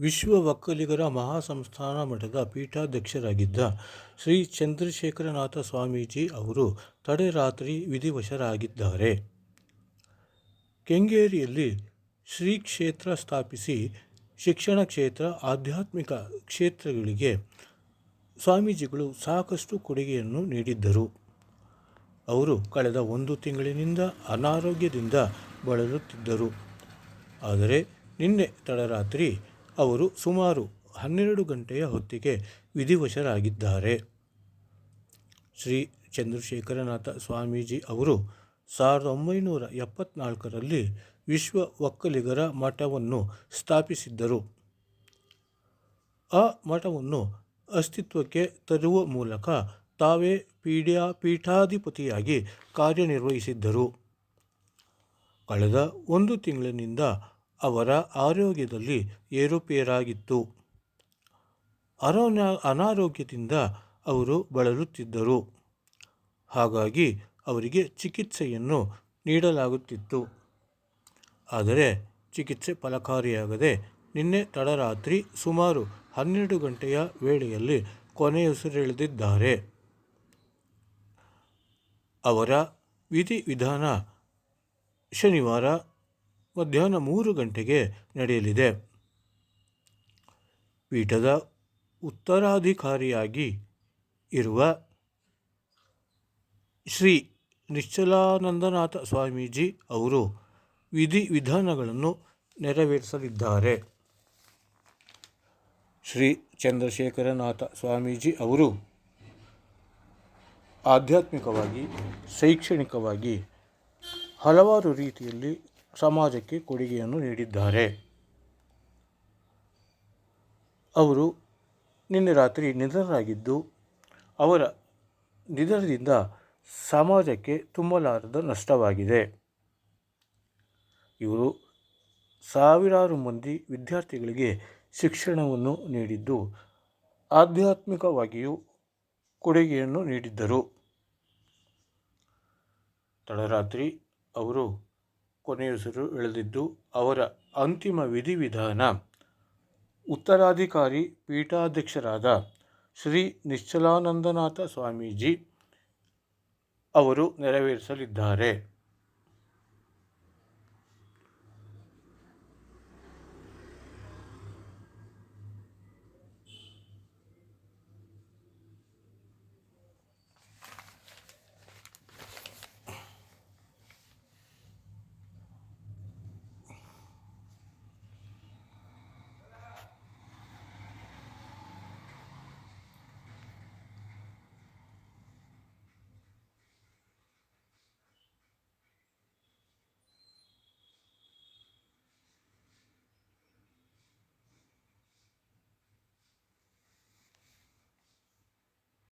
ವಿಶ್ವ ಒಕ್ಕಲಿಗರ ಮಹಾಸಂಸ್ಥಾನ ಮಠದ ಪೀಠಾಧ್ಯಕ್ಷರಾಗಿದ್ದ ಶ್ರೀ ಚಂದ್ರಶೇಖರನಾಥ ಸ್ವಾಮೀಜಿ ಅವರು ತಡೆರಾತ್ರಿ ವಿಧಿವಶರಾಗಿದ್ದಾರೆ. ಕೆಂಗೇರಿಯಲ್ಲಿ ಶ್ರೀ ಕ್ಷೇತ್ರ ಸ್ಥಾಪಿಸಿ ಶಿಕ್ಷಣ ಕ್ಷೇತ್ರ, ಆಧ್ಯಾತ್ಮಿಕ ಕ್ಷೇತ್ರಗಳಿಗೆ ಸ್ವಾಮೀಜಿಗಳು ಸಾಕಷ್ಟು ಕೊಡುಗೆಯನ್ನು ನೀಡಿದ್ದರು. ಅವರು ಕಳೆದ ಒಂದು ತಿಂಗಳಿನಿಂದ ಅನಾರೋಗ್ಯದಿಂದ ಬಳಲುತ್ತಿದ್ದರು. ಆದರೆ ನಿನ್ನೆ ತಡರಾತ್ರಿ ಅವರು ಸುಮಾರು ಹನ್ನೆರಡು ಗಂಟೆಯ ಹೊತ್ತಿಗೆ ವಿಧಿವಶರಾಗಿದ್ದಾರೆ. ಶ್ರೀ ಚಂದ್ರಶೇಖರನಾಥ ಸ್ವಾಮೀಜಿ ಅವರು ಸಾವಿರದ ಒಂಬೈನೂರ ಎಪ್ಪತ್ನಾಲ್ಕರಲ್ಲಿ ವಿಶ್ವ ಒಕ್ಕಲಿಗರ ಮಠವನ್ನು ಸ್ಥಾಪಿಸಿದ್ದರು. ಆ ಮಠವನ್ನು ಅಸ್ತಿತ್ವಕ್ಕೆ ತರುವ ಮೂಲಕ ತಾವೇ ಪೀಠಾಧಿಪತಿಯಾಗಿ ಕಾರ್ಯನಿರ್ವಹಿಸಿದ್ದರು. ಕಳೆದ ಒಂದು ತಿಂಗಳಿನಿಂದ ಅವರ ಆರೋಗ್ಯದಲ್ಲಿ ಏರುಪೇರಾಗಿತ್ತು. ಅನಾರೋಗ್ಯದಿಂದ ಅವರು ಬಳಲುತ್ತಿದ್ದರು. ಹಾಗಾಗಿ ಅವರಿಗೆ ಚಿಕಿತ್ಸೆಯನ್ನು ನೀಡಲಾಗುತ್ತಿತ್ತು. ಆದರೆ ಚಿಕಿತ್ಸೆ ಫಲಕಾರಿಯಾಗದೆ ನಿನ್ನೆ ತಡರಾತ್ರಿ ಸುಮಾರು ಹನ್ನೆರಡು ಗಂಟೆಯ ವೇಳೆಯಲ್ಲಿ ಕೊನೆಯುಸಿರೆಳೆದಿದ್ದಾರೆ. ಅವರ ವಿಧಿವಿಧಾನ ಶನಿವಾರ ಮಧ್ಯಾಹ್ನ ಮೂರು ಗಂಟೆಗೆ ನಡೆಯಲಿದೆ. ಪೀಠದ ಉತ್ತರಾಧಿಕಾರಿಯಾಗಿ ಇರುವ ಶ್ರೀ ನಿಶ್ಚಲಾನಂದನಾಥ ಸ್ವಾಮೀಜಿ ಅವರು ವಿಧಿ-ವಿಧಾನಗಳನ್ನು ನೆರವೇರಿಸಲಿದ್ದಾರೆ. ಶ್ರೀ ಚಂದ್ರಶೇಖರನಾಥ ಸ್ವಾಮೀಜಿ ಅವರು ಆಧ್ಯಾತ್ಮಿಕವಾಗಿ, ಶೈಕ್ಷಣಿಕವಾಗಿ ಹಲವಾರು ರೀತಿಯಲ್ಲಿ ಸಮಾಜಕ್ಕೆ ಕೊಡುಗೆಯನ್ನು ನೀಡಿದ್ದಾರೆ. ಅವರು ನಿನ್ನೆ ರಾತ್ರಿ ನಿಧನರಾಗಿದ್ದು, ಅವರ ನಿಧನದಿಂದ ಸಮಾಜಕ್ಕೆ ತುಂಬಲಾರದ ನಷ್ಟವಾಗಿದೆ. ಇವರು ಸಾವಿರಾರು ಮಂದಿ ವಿದ್ಯಾರ್ಥಿಗಳಿಗೆ ಶಿಕ್ಷಣವನ್ನು ನೀಡಿದ್ದು, ಆಧ್ಯಾತ್ಮಿಕವಾಗಿಯೂ ಕೊಡುಗೆಯನ್ನು ನೀಡಿದ್ದರು. ತಡರಾತ್ರಿ ಅವರು ಕೊನೆಯುಸಿರು ಎಳೆದಿದ್ದು, ಅವರ ಅಂತಿಮ ವಿಧಿವಿಧಾನ ಉತ್ತರಾಧಿಕಾರಿ ಪೀಠಾಧ್ಯಕ್ಷರಾದ ಶ್ರೀ ನಿಶ್ಚಲಾನಂದನಾಥ ಸ್ವಾಮೀಜಿ ಅವರು ನೆರವೇರಿಸಲಿದ್ದಾರೆ.